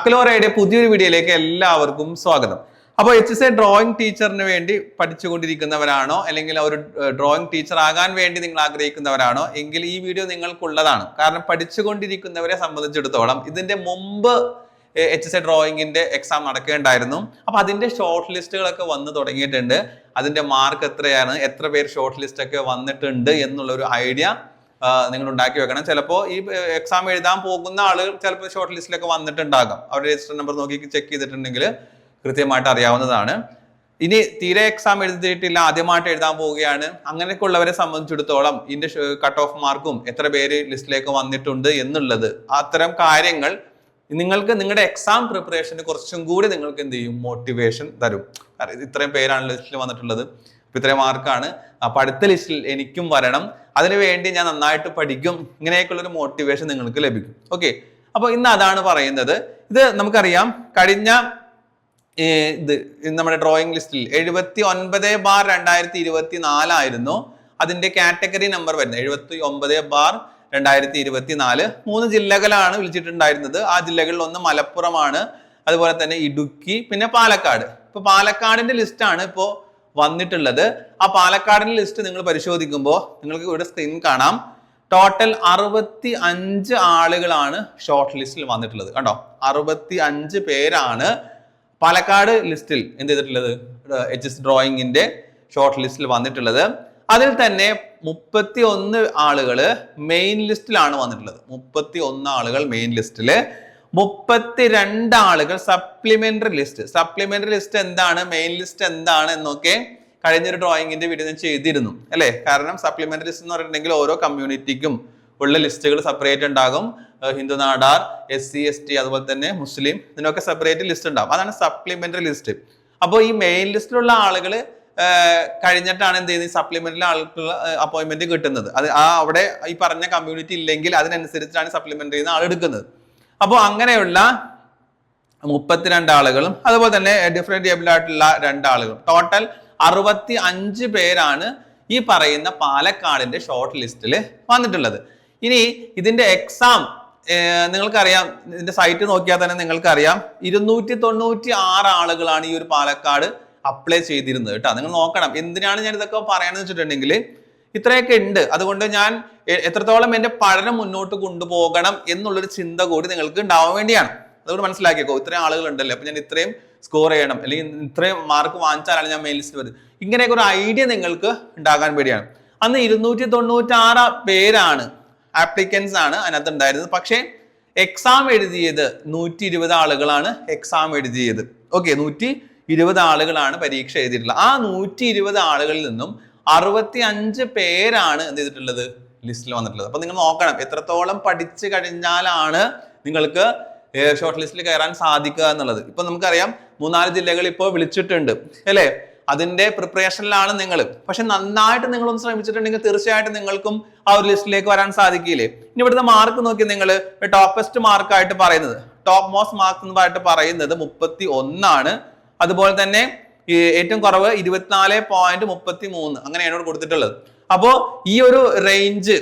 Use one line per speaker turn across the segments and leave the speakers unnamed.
അക്ലോറയുടെ പുതിയൊരു വീഡിയോയിലേക്ക് എല്ലാവർക്കും സ്വാഗതം. അപ്പോൾ എച്ച് എസ് എ ഡ്രോയിങ് ടീച്ചറിന് വേണ്ടി പഠിച്ചുകൊണ്ടിരിക്കുന്നവരാണോ? അല്ലെങ്കിൽ ഒരു ഡ്രോയിങ് ടീച്ചർ ആകാൻ വേണ്ടി നിങ്ങൾ ആഗ്രഹിക്കുന്നവരാണോ? എങ്കിൽ ഈ വീഡിയോ നിങ്ങൾക്കുള്ളതാണ്. കാരണം പഠിച്ചുകൊണ്ടിരിക്കുന്നവരെ സംബന്ധിച്ചിടത്തോളം ഇതിന്റെ മുമ്പ് എച്ച് എസ് എ ഡ്രോയിങ്ങിന്റെ എക്സാം നടക്കേണ്ടായിരുന്നു. അപ്പൊ അതിന്റെ ഷോർട്ട് ലിസ്റ്റുകളൊക്കെ വന്ന് തുടങ്ങിയിട്ടുണ്ട്. അതിന്റെ മാർക്ക് എത്രയാണ്? എത്ര പേർ ഷോർട്ട് ലിസ്റ്റ് ഒക്കെ വന്നിട്ടുണ്ട്? എന്നുള്ള ഒരു ഐഡിയ നിങ്ങൾ ഉണ്ടാക്കി വെക്കണം. ചിലപ്പോൾ ഈ എക്സാം എഴുതാൻ പോകുന്ന ആളുകൾ ചിലപ്പോൾ ഷോർട്ട് ലിസ്റ്റിലൊക്കെ വന്നിട്ടുണ്ടാകാം. അവരുടെ രജിസ്റ്റർ നമ്പർ നോക്കി ചെക്ക് ചെയ്തിട്ടുണ്ടെങ്കിൽ കൃത്യമായിട്ട് അറിയാവുന്നതാണ്. ഇനി തീരെ എക്സാം എഴുതിയിട്ടില്ല ആദ്യമായിട്ട് എഴുതാൻ പോവുകയാണ്. അങ്ങനെയൊക്കെ ഉള്ളവരെ സംബന്ധിച്ചിടത്തോളം ഇതിന്റെ കട്ട് ഓഫ് മാർക്കും എത്ര പേര് ലിസ്റ്റിലേക്ക് വന്നിട്ടുണ്ട് എന്നുള്ളത് അത്തരം കാര്യങ്ങൾ നിങ്ങൾക്ക് നിങ്ങളുടെ എക്സാം പ്രിപ്പറേഷന് കുറച്ചും കൂടി നിങ്ങൾക്ക് എന്ത് ചെയ്യും? മോട്ടിവേഷൻ തരും. ഇത്രയും പേരാണ് ലിസ്റ്റിൽ വന്നിട്ടുള്ളത്. ഇപ്പൊ ഇത്രയും മാർക്കാണ് അപ്പൊ അടുത്ത ലിസ്റ്റിൽ എനിക്കും വരണം. അതിനു വേണ്ടി ഞാൻ നന്നായിട്ട് പഠിക്കും. ഇങ്ങനെയൊക്കെയുള്ള ഒരു മോട്ടിവേഷൻ നിങ്ങൾക്ക് ലഭിക്കും. ഓക്കെ അപ്പൊ ഇന്ന് അതാണ് പറയുന്നത്. ഇത് നമുക്കറിയാം. കഴിഞ്ഞ ഇത് നമ്മുടെ ഡ്രോയിങ് ലിസ്റ്റിൽ എഴുപത്തി ഒൻപത് ബാർ രണ്ടായിരത്തി ഇരുപത്തി നാലായിരുന്നു അതിന്റെ കാറ്റഗറി നമ്പർ വരുന്നത്. എഴുപത്തി ഒമ്പത് ബാർ രണ്ടായിരത്തി ഇരുപത്തി നാല് മൂന്ന് ജില്ലകളാണ് വിളിച്ചിട്ടുണ്ടായിരുന്നത്. ആ ജില്ലകളിൽ ഒന്ന് മലപ്പുറമാണ്. അതുപോലെ തന്നെ ഇടുക്കി പിന്നെ പാലക്കാട്. ഇപ്പൊ പാലക്കാടിന്റെ ലിസ്റ്റാണ് ഇപ്പോ വന്നിട്ടുള്ളത്. ആ പാലക്കാടിന്റെ ലിസ്റ്റ് നിങ്ങൾ പരിശോധിക്കുമ്പോൾ നിങ്ങൾക്ക് ഇവിടെ സ്ക്രീൻ കാണാം. ടോട്ടൽ അറുപത്തി അഞ്ച് ആളുകളാണ് ഷോർട്ട് ലിസ്റ്റിൽ വന്നിട്ടുള്ളത്. കണ്ടോ? അറുപത്തി അഞ്ച് പേരാണ് പാലക്കാട് ലിസ്റ്റിൽ എന്ത് ചെയ്തിട്ടുള്ളത്? എച്ച് എസ് ഡ്രോയിങ്ങിന്റെ ഷോർട്ട് ലിസ്റ്റിൽ വന്നിട്ടുള്ളത്. അതിൽ തന്നെ മുപ്പത്തി ഒന്ന് ആളുകൾ മെയിൻ ലിസ്റ്റിലാണ് വന്നിട്ടുള്ളത്. മുപ്പത്തി ഒന്ന് ആളുകൾ മെയിൻ ലിസ്റ്റിൽ മുപ്പത്തി രണ്ട് ആളുകൾ സപ്ലിമെന്ററി ലിസ്റ്റ് സപ്ലിമെന്ററി ലിസ്റ്റ് എന്താണ്? മെയിൻ ലിസ്റ്റ് എന്താണ് എന്നൊക്കെ കഴിഞ്ഞൊരു ഡ്രോയിങ്ങിന്റെ വീഡിയോ ഞാൻ ചെയ്തിരുന്നു. അല്ലേ? കാരണം സപ്ലിമെന്ററി ലിസ്റ്റ് എന്ന് പറഞ്ഞിട്ടുണ്ടെങ്കിൽ ഓരോ കമ്മ്യൂണിറ്റിക്കും ഉള്ള ലിസ്റ്റുകൾ സെപ്പറേറ്റ് ഉണ്ടാകും. Hindu Nadar S C S T അതുപോലെ തന്നെ മുസ്ലിം ഇതിനൊക്കെ സെപ്പറേറ്റ് ലിസ്റ്റ് ഉണ്ടാകും. അതാണ് സപ്ലിമെന്ററി ലിസ്റ്റ് അപ്പോൾ ഈ മെയിൻ ലിസ്റ്റിലുള്ള ആളുകൾ കഴിഞ്ഞിട്ടാണ് എന്ത് ചെയ്യുന്നത്? സപ്ലിമെന്ററി ആൾക്കുള്ള അപ്പോയിന്റ്മെന്റ് കിട്ടുന്നത്. അത് ആ അവിടെ ഈ പറഞ്ഞ കമ്മ്യൂണിറ്റി ഇല്ലെങ്കിൽ അതിനനുസരിച്ചാണ് സപ്ലിമെന്ററി ആൾ എടുക്കുന്നത്. അപ്പോൾ അങ്ങനെയുള്ള മുപ്പത്തിരണ്ട് ആളുകളും അതുപോലെ തന്നെ ഡിഫറെന്റ് ഏബിൾ ആയിട്ടുള്ള രണ്ടാളുകളും. ടോട്ടൽ അറുപത്തി അഞ്ച് പേരാണ് ഈ പറയുന്ന പാലക്കാടിന്റെ ഷോർട്ട് ലിസ്റ്റിൽ വന്നിട്ടുള്ളത്. ഇനി ഇതിന്റെ എക്സാം നിങ്ങൾക്കറിയാം ഇതിന്റെ സൈറ്റ് നോക്കിയാൽ തന്നെ നിങ്ങൾക്കറിയാം ഇരുന്നൂറ്റി തൊണ്ണൂറ്റി ആറ് ആളുകളാണ് ഈ ഒരു പാലക്കാട് അപ്ലൈ ചെയ്തിരുന്നത് കേട്ടോ. നിങ്ങൾ നോക്കണം എന്തിനാണ് ഞാൻ ഇതൊക്കെ പറയണമെന്ന് വെച്ചിട്ടുണ്ടെങ്കിൽ ഇത്രയൊക്കെ ഉണ്ട്. അതുകൊണ്ട് ഞാൻ എത്രത്തോളം എന്റെ പഠനം മുന്നോട്ട് കൊണ്ടുപോകണം എന്നുള്ളൊരു ചിന്ത കൂടി നിങ്ങൾക്ക് ഉണ്ടാവാൻ വേണ്ടിയാണ്. അതുകൊണ്ട് മനസ്സിലാക്കിയേക്കോ ഇത്രയും ആളുകൾ ഉണ്ടല്ലോ അപ്പൊ ഞാൻ ഇത്രയും സ്കോർ ചെയ്യണം. അല്ലെങ്കിൽ ഇത്രയും മാർക്ക് വാങ്ങിച്ചാലാണ് ഞാൻ മെയിൻ ലിസ്റ്റ് വരുന്നത്. ഇങ്ങനെയൊക്കെ ഒരു ഐഡിയ നിങ്ങൾക്ക് ഉണ്ടാകാൻ വേണ്ടിയാണ്. അന്ന് ഇരുന്നൂറ്റി തൊണ്ണൂറ്റി ആറ് പേരാണ് ആപ്ലിക്കൻസ് ആണ് അതിനകത്ത് ഉണ്ടായിരുന്നത്. പക്ഷേ എക്സാം എഴുതിയത് നൂറ്റി ഇരുപത് ആളുകളാണ് എക്സാം എഴുതിയത്. ഓക്കെ നൂറ്റി ഇരുപത് ആളുകളാണ് പരീക്ഷ എഴുതിയിട്ടുള്ളത്. ആ നൂറ്റി ഇരുപത് ആളുകളിൽ നിന്നും അറുപത്തി അഞ്ച് പേരാണ് എന്ത് ചെയ്തിട്ടുള്ളത്? ലിസ്റ്റിൽ വന്നിട്ടുള്ളത്. അപ്പൊ നിങ്ങൾ നോക്കണം എത്രത്തോളം പഠിച്ചു കഴിഞ്ഞാലാണ് നിങ്ങൾക്ക് ഷോർട്ട് ലിസ്റ്റിൽ കയറാൻ സാധിക്കുക എന്നുള്ളത്. ഇപ്പൊ നമുക്കറിയാം മൂന്നാൽ ജില്ലകൾ ഇപ്പോൾ വിളിച്ചിട്ടുണ്ട് അല്ലേ? അതിന്റെ പ്രിപ്പറേഷനിലാണ് നിങ്ങൾ പക്ഷെ നന്നായിട്ട് നിങ്ങളൊന്ന് ശ്രമിച്ചിട്ടുണ്ടെങ്കിൽ തീർച്ചയായിട്ടും നിങ്ങൾക്കും ആ ഒരു ലിസ്റ്റിലേക്ക് വരാൻ സാധിക്കില്ലേ? ഇനി ഇവിടുത്തെ മാർക്ക് നോക്കി നിങ്ങൾ ടോപ്പസ്റ്റ് മാർക്കായിട്ട് പറയുന്നത്. ടോപ്പ് മോസ്റ്റ് മാർക്ക് എന്ന് പറഞ്ഞിട്ട് പറയുന്നത് മുപ്പത്തി ഒന്നാണ് അതുപോലെ തന്നെ ഏറ്റവും കുറവ് ഇരുപത്തിനാല് പോയിന്റ് മുപ്പത്തി മൂന്ന് അങ്ങനെയാണ് ഇവിടെ കൊടുത്തിട്ടുള്ളത്. അപ്പോ ഈ ഒരു റേഞ്ച്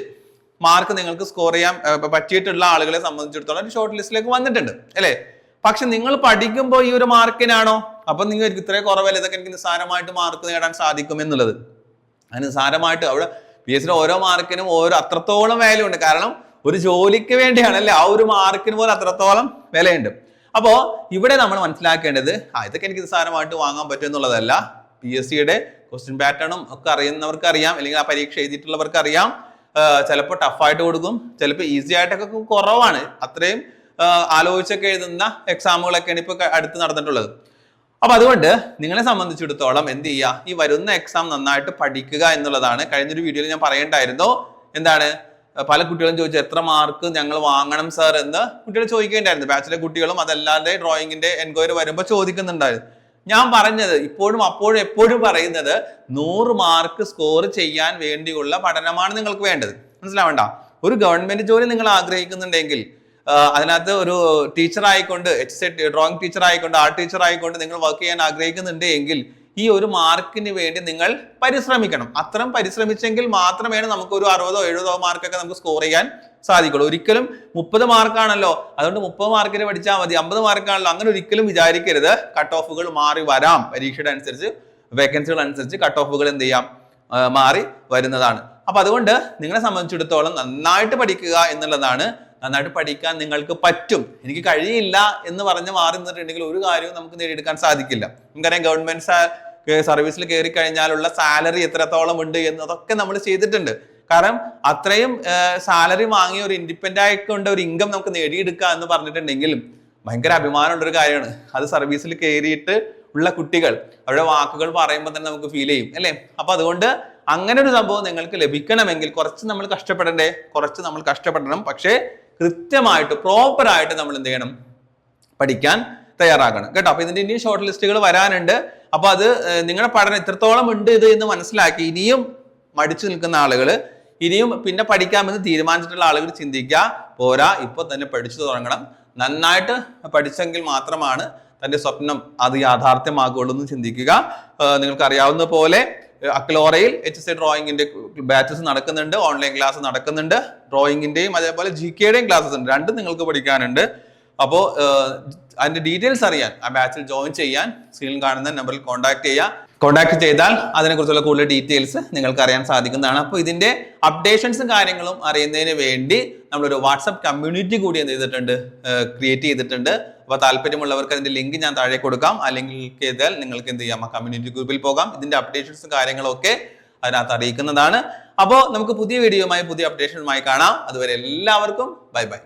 മാർക്ക് നിങ്ങൾക്ക് സ്കോർ ചെയ്യാൻ പറ്റിയിട്ടുള്ള ആളുകളെ സംബന്ധിച്ചിടത്തോളം ഷോർട്ട് ലിസ്റ്റിലേക്ക് വന്നിട്ടുണ്ട് അല്ലേ? പക്ഷെ നിങ്ങൾ പഠിക്കുമ്പോൾ ഈ ഒരു മാർക്കിനാണോ അപ്പൊ നിങ്ങൾക്ക് ഇത്രയും കുറവല്ല? ഇതൊക്കെ എനിക്ക് നിസ്സാരമായിട്ട് മാർക്ക് നേടാൻ സാധിക്കും എന്നുള്ളത്. അതിന് നിസ്സാരമായിട്ട് അവിടെ പി എസ് ഓരോ മാർക്കിനും ഓരോ അത്രത്തോളം വിലയുണ്ട് കാരണം ഒരു ജോലിക്ക് വേണ്ടിയാണ് അല്ലേ ആ ഒരു മാർക്കിന് പോലും അത്രത്തോളം വിലയുണ്ട്. അപ്പോ ഇവിടെ നമ്മൾ മനസ്സിലാക്കേണ്ടത് ആ ഇതൊക്കെ എനിക്ക് നിസ്സാരമായിട്ട് വാങ്ങാൻ പറ്റും എന്നുള്ളതല്ല പി എസ് സിയുടെ ക്വസ്റ്റ്യൻ പാറ്റേണും ഒക്കെ അറിയുന്നവർക്ക് അറിയാം അല്ലെങ്കിൽ ആ പരീക്ഷ എഴുതിയിട്ടുള്ളവർക്ക് അറിയാം. ചിലപ്പോൾ ടഫായിട്ട് കൊടുക്കും ചിലപ്പോൾ ഈസി ആയിട്ടൊക്കെ കുറവാണ്. അത്രയും ആലോചിച്ചൊക്കെ എഴുതുന്ന എക്സാമുകളൊക്കെയാണ് ഇപ്പൊ അടുത്ത് നടന്നിട്ടുള്ളത്. അപ്പൊ അതുകൊണ്ട് നിങ്ങളെ സംബന്ധിച്ചിടത്തോളം എന്ത് ചെയ്യുക? ഈ വരുന്ന എക്സാം നന്നായിട്ട് പഠിക്കുക എന്നുള്ളതാണ്. കഴിഞ്ഞൊരു വീഡിയോയിൽ ഞാൻ പറയണ്ടായിരുന്നു. എന്താണ്? പല കുട്ടികളും ചോദിച്ചു എത്ര മാർക്ക് ഞങ്ങൾ വാങ്ങണം സാർ? എന്ന് കുട്ടികൾ ചോദിക്കേണ്ടായിരുന്നു ബാച്ചിലെ കുട്ടികളും അതല്ലാതെ ഡ്രോയിങ്ങിന്റെ എൻക്വയറി വരുമ്പോൾ ചോദിക്കുന്നുണ്ടായിരുന്നു. ഞാൻ പറഞ്ഞത് ഇപ്പോഴും അപ്പോഴും എപ്പോഴും പറയുന്നത് നൂറ് മാർക്ക് സ്കോർ ചെയ്യാൻ വേണ്ടിയുള്ള പഠനമാണ് നിങ്ങൾക്ക് വേണ്ടത്. മനസ്സിലാവണ്ട? ഒരു ഗവൺമെന്റ് ജോലി നിങ്ങൾ ആഗ്രഹിക്കുന്നുണ്ടെങ്കിൽ അതിനകത്ത് ഒരു ടീച്ചർ ആയിക്കൊണ്ട് എച്ച് സെറ്റ് ഡ്രോയിങ് ടീച്ചർ ആയിക്കൊണ്ട് ആർട്ട് ടീച്ചർ ആയിക്കൊണ്ട് നിങ്ങൾ വർക്ക് ചെയ്യാൻ ആഗ്രഹിക്കുന്നുണ്ട് എങ്കിൽ ഈ ഒരു മാർക്കിന് വേണ്ടി നിങ്ങൾ പരിശ്രമിക്കണം. അത്രയും പരിശ്രമിച്ചെങ്കിൽ മാത്രമേ നമുക്ക് ഒരു അറുപതോ എഴുപതോ മാർക്കൊക്കെ നമുക്ക് സ്കോർ ചെയ്യാൻ സാധിക്കുള്ളൂ. ഒരിക്കലും മുപ്പത് മാർക്കാണല്ലോ. അതുകൊണ്ട് മുപ്പത് മാർക്കിന് പഠിച്ചാൽ മതി. അമ്പത് മാർക്കാണല്ലോ. അങ്ങനെ ഒരിക്കലും വിചാരിക്കരുത്. കട്ട് ഓഫുകൾ മാറി വരാം. പരീക്ഷയുടെ അനുസരിച്ച് വേക്കൻസികൾ അനുസരിച്ച് കട്ട് ഓഫുകൾ എന്ത് ചെയ്യാം? മാറി വരുന്നതാണ്. അപ്പൊ അതുകൊണ്ട് നിങ്ങളെ സംബന്ധിച്ചിടത്തോളം നന്നായിട്ട് പഠിക്കുക എന്നുള്ളതാണ്. നന്നായിട്ട് പഠിക്കാൻ നിങ്ങൾക്ക് പറ്റും. എനിക്ക് കഴിയില്ല എന്ന് പറഞ്ഞ് മാറി നിന്നിട്ടുണ്ടെങ്കിൽ ഒരു കാര്യവും നമുക്ക് നേടിയെടുക്കാൻ സാധിക്കില്ല. നമുക്കറിയാം ഗവൺമെന്റ് സർവീസിൽ കയറി കഴിഞ്ഞാലുള്ള സാലറി എത്രത്തോളം ഉണ്ട് എന്നതൊക്കെ നമ്മൾ ചെയ്തിട്ടുണ്ട്. കാരണം അത്രയും സാലറി വാങ്ങിയ ഒരു ഇൻഡിപെൻഡന്റ് ആയിക്കൊണ്ട് ഒരു ഇൻകം നമുക്ക് നേടിയെടുക്കുക എന്ന് പറഞ്ഞിട്ടുണ്ടെങ്കിലും ഭയങ്കര അഭിമാനമുള്ള ഒരു കാര്യമാണ്. അത് സർവീസിൽ കയറിയിട്ട് ഉള്ള കുട്ടികൾ അവരുടെ വാക്കുകൾ പറയുമ്പോൾ തന്നെ നമുക്ക് ഫീൽ ചെയ്യും അല്ലേ? അപ്പൊ അതുകൊണ്ട് അങ്ങനെ ഒരു സംഭവം നിങ്ങൾക്ക് ലഭിക്കണമെങ്കിൽ കുറച്ച് നമ്മൾ കഷ്ടപ്പെടണ്ടേ? കുറച്ച് നമ്മൾ കഷ്ടപ്പെടണം. പക്ഷേ കൃത്യമായിട്ട് പ്രോപ്പറായിട്ട് നമ്മൾ എന്ത് ചെയ്യണം? പഠിക്കാൻ തയ്യാറാകണം. കേട്ടോ? അപ്പൊ ഇതിന്റെ ഇനിയും ഷോർട്ട് ലിസ്റ്റുകൾ വരാനുണ്ട്. അപ്പൊ അത് നിങ്ങളുടെ പഠനം എത്രത്തോളം ഉണ്ട് ഇത് എന്ന് മനസ്സിലാക്കി ഇനിയും മടിച്ചു നിൽക്കുന്ന ആളുകൾ ഇനിയും പിന്നെ പഠിക്കാമെന്ന് തീരുമാനിച്ചിട്ടുള്ള ആളുകൾ ചിന്തിക്കുക. പോരാ ഇപ്പൊ തന്നെ പഠിച്ചു തുടങ്ങണം. നന്നായിട്ട് പഠിച്ചെങ്കിൽ മാത്രമാണ് തന്റെ സ്വപ്നം അത് യാഥാർത്ഥ്യമാകുള്ളൂ എന്ന് ചിന്തിക്കുക. നിങ്ങൾക്ക് അറിയാവുന്ന പോലെ അക്ലോറയിൽ എച്ച് എസ് ഡ്രോയിങ്ങിന്റെ ബാച്ചസ് നടക്കുന്നുണ്ട്. ഓൺലൈൻ ക്ലാസ് നടക്കുന്നുണ്ട്. ഡ്രോയിങ്ങിന്റെയും അതേപോലെ ജി കെയുടെയും ക്ലാസ്സസ് ഉണ്ട്. രണ്ടും നിങ്ങൾക്ക് പഠിക്കാനുണ്ട്. അപ്പോൾ അതിന്റെ ഡീറ്റെയിൽസ് അറിയാൻ ആ ബാച്ചിൽ ജോയിൻ ചെയ്യാൻ സ്ക്രീനിൽ കാണുന്ന നമ്പറിൽ കോൺടാക്ട് ചെയ്യുക കോൺടാക്ട് ചെയ്താൽ അതിനെക്കുറിച്ചുള്ള കൂടുതൽ ഡീറ്റെയിൽസ് നിങ്ങൾക്ക് അറിയാൻ സാധിക്കുന്നതാണ്. അപ്പോൾ ഇതിന്റെ അപ്ഡേഷൻസും കാര്യങ്ങളും അറിയുന്നതിന് വേണ്ടി നമ്മളൊരു വാട്സപ്പ് കമ്മ്യൂണിറ്റി കൂടി എന്ത് ചെയ്തിട്ടുണ്ട് ക്രിയേറ്റ് ചെയ്തിട്ടുണ്ട്. അപ്പോൾ താല്പര്യമുള്ളവർക്ക് അതിന്റെ ലിങ്ക് ഞാൻ താഴെ കൊടുക്കാം. ആ ലിങ്കിൽ ചെയ്താൽ നിങ്ങൾക്ക് എന്ത് ചെയ്യാം ആ കമ്മ്യൂണിറ്റി ഗ്രൂപ്പിൽ പോകാം. ഇതിന്റെ അപ്ഡേഷൻസും കാര്യങ്ങളൊക്കെ അതിനകത്ത് അറിയിക്കുന്നതാണ്. അപ്പോൾ നമുക്ക് പുതിയ വീഡിയോയുമായി പുതിയ അപ്ഡേഷനുമായി കാണാം. അതുവരെ എല്ലാവർക്കും ബൈ ബൈ